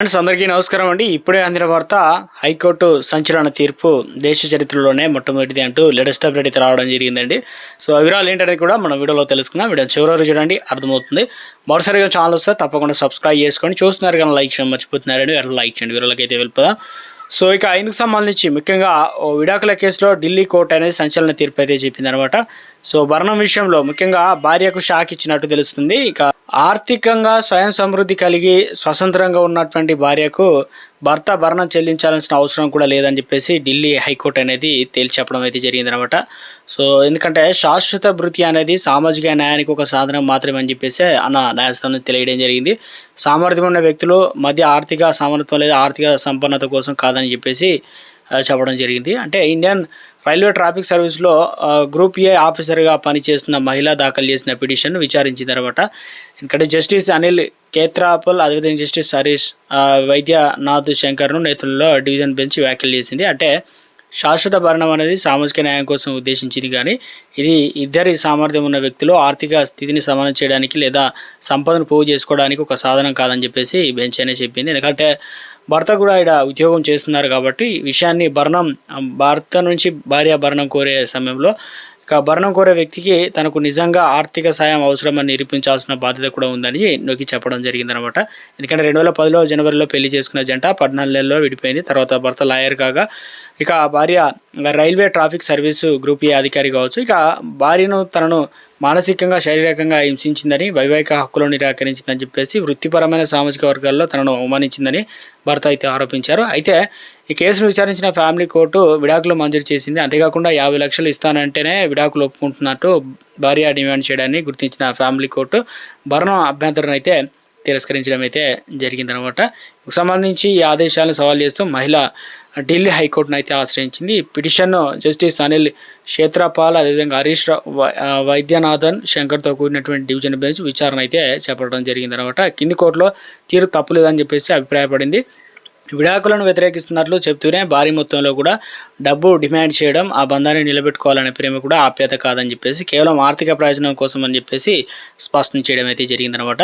Friends అందరికీ నమస్కారం అండి. ఇప్పుడే అందిన వార్త హైకోర్టు సంచలన తీర్పు దేశ చరిత్రలోనే మొట్టమొదటిది అంటూ లేటెస్ట్ అప్డేట్ అయితే రావడం జరిగిందండి. సో ఆ వివరాలు ఏంటనేది కూడా మనం వీడియోలో తెలుసుకుందాం. వీడియో చివరి చూడండి అర్థమవుతుంది. మరోసారిగా ఛానల్ వస్తే తప్పకుండా సబ్స్క్రైబ్ చేసుకోండి. చూస్తున్నారు కానీ లైక్ చేయడం మర్చిపోతున్నారని వీళ్ళు లైక్ చేయండి. వీరలకైతే అయితే వెళ్ళిపోదాం. సో ఇక ఇందుకు సంబంధించి ముఖ్యంగా ఓ విడాకుల కేసులో ఢిల్లీ కోర్టు అనేది సంచలన తీర్పు అయితే చెప్పింది అనమాట సో భరణం విషయంలో ముఖ్యంగా భార్యకు షాక్ ఇచ్చినట్టు తెలుస్తుంది. ఇక ఆర్థికంగా స్వయం సమృద్ధి కలిగి స్వతంత్రంగా ఉన్నటువంటి భార్యకు భర్త భరణం చెల్లించాల్సిన అవసరం కూడా లేదని చెప్పేసి ఢిల్లీ హైకోర్టు అనేది తేల్చెప్పడం అయితే జరిగిందనమాట సో ఎందుకంటే శాశ్వత భృతి అనేది సామాజిక న్యాయానికి ఒక సాధనం మాత్రమే అని చెప్పేసి అన్న న్యాయస్థానం తెలియడం జరిగింది. సామర్థ్యం ఉన్న వ్యక్తులు మధ్య ఆర్థిక సమానత్వం లేదా ఆర్థిక సంపన్నత కోసం కాదని చెప్పేసి చెప్పడం జరిగింది. అంటే ఇండియన్ రైల్వే ట్రాఫిక్ సర్వీస్లో గ్రూప్ ఏ ఆఫీసర్గా పనిచేస్తున్న మహిళ దాఖలు చేసిన పిటిషన్ విచారించింది అనమాట ఎందుకంటే జస్టిస్ అనిల్ కేత్రాపల్ అదేవిధంగా జస్టిస్ హరీష్ వైద్యనాథ్ శంకర్ను నేతల్లో డివిజన్ బెంచ్ వ్యాఖ్యలు చేసింది. అంటే శాశ్వత భరణం అనేది సామాజిక న్యాయం కోసం ఉద్దేశించింది కానీ ఇది ఇద్దరి సామర్థ్యం ఉన్న వ్యక్తులు ఆర్థిక స్థితిని సమానం చేయడానికి లేదా సంపదను పోగు చేసుకోవడానికి ఒక సాధనం కాదని చెప్పేసి బెంచ్ అనే చెప్పింది. ఎందుకంటే భర్త కూడా ఇక్కడ ఉద్యోగం చేస్తున్నారు కాబట్టి విషయాన్ని భరణం భర్త నుంచి భార్య భరణం కోరే సమయంలో ఇక భరణం కోరే వ్యక్తికి తనకు నిజంగా ఆర్థిక సాయం అవసరమని నిరూపించాల్సిన బాధ్యత కూడా ఉందని నొక్కి చెప్పడం జరిగిందనమాట. ఎందుకంటే రెండు వేల పదిలో జనవరిలో పెళ్ళి చేసుకున్న జంట పద్నాలుగు నెలల్లో విడిపోయింది. తర్వాత భర్త లాయర్ కాగా ఇక భార్య railway traffic service group A అధికారి కావచ్చు. ఇక భార్యను తనను మానసికంగా శారీరకంగా హింసించిందని వైవాహిక హక్కులను నిరాకరించిందని చెప్పేసి వృత్తిపరమైన సామాజిక వర్గాల్లో తనను అవమానించిందని భర్త అయితే ఆరోపించారు. అయితే ఈ కేసును విచారించిన ఫ్యామిలీ కోర్టు విడాకులు మంజూరు చేసింది. అంతేకాకుండా యాభై లక్షలు ఇస్తానంటేనే విడాకులు ఒప్పుకుంటున్నట్టు భార్య డిమాండ్ చేయడాన్ని గుర్తించిన ఫ్యామిలీ కోర్టు భరణం అభ్యంతరం అయితే తిరస్కరించడం అయితే జరిగిందనమాట. సంబంధించి ఈ ఆదేశాలను సవాల్ చేస్తూ మహిళ ఢిల్లీ హైకోర్టును అయితే ఆశ్రయించింది. ఈ పిటిషన్ను జస్టిస్ అనిల్ క్షేత్రపాల్ అదేవిధంగా హరీష్ వైద్యనాథన్ శంకర్తో కూడినటువంటి డివిజన్ బెంచ్ విచారణ అయితే చేపట్టడం జరిగింది అనమాట కింది కోర్టులో తీరు తప్పులేదని చెప్పేసి అభిప్రాయపడింది. విడాకులను వ్యతిరేకిస్తున్నట్లు చెప్తూనే భారీ మొత్తంలో కూడా డబ్బు డిమాండ్ చేయడం ఆ బంధాన్ని నిలబెట్టుకోవాలనే ప్రేమ కూడా ఆప్యాయత కాదని చెప్పేసి కేవలం ఆర్థిక ప్రయోజనం కోసం అని చెప్పేసి స్పష్టం చేయడం అయితే జరిగిందనమాట.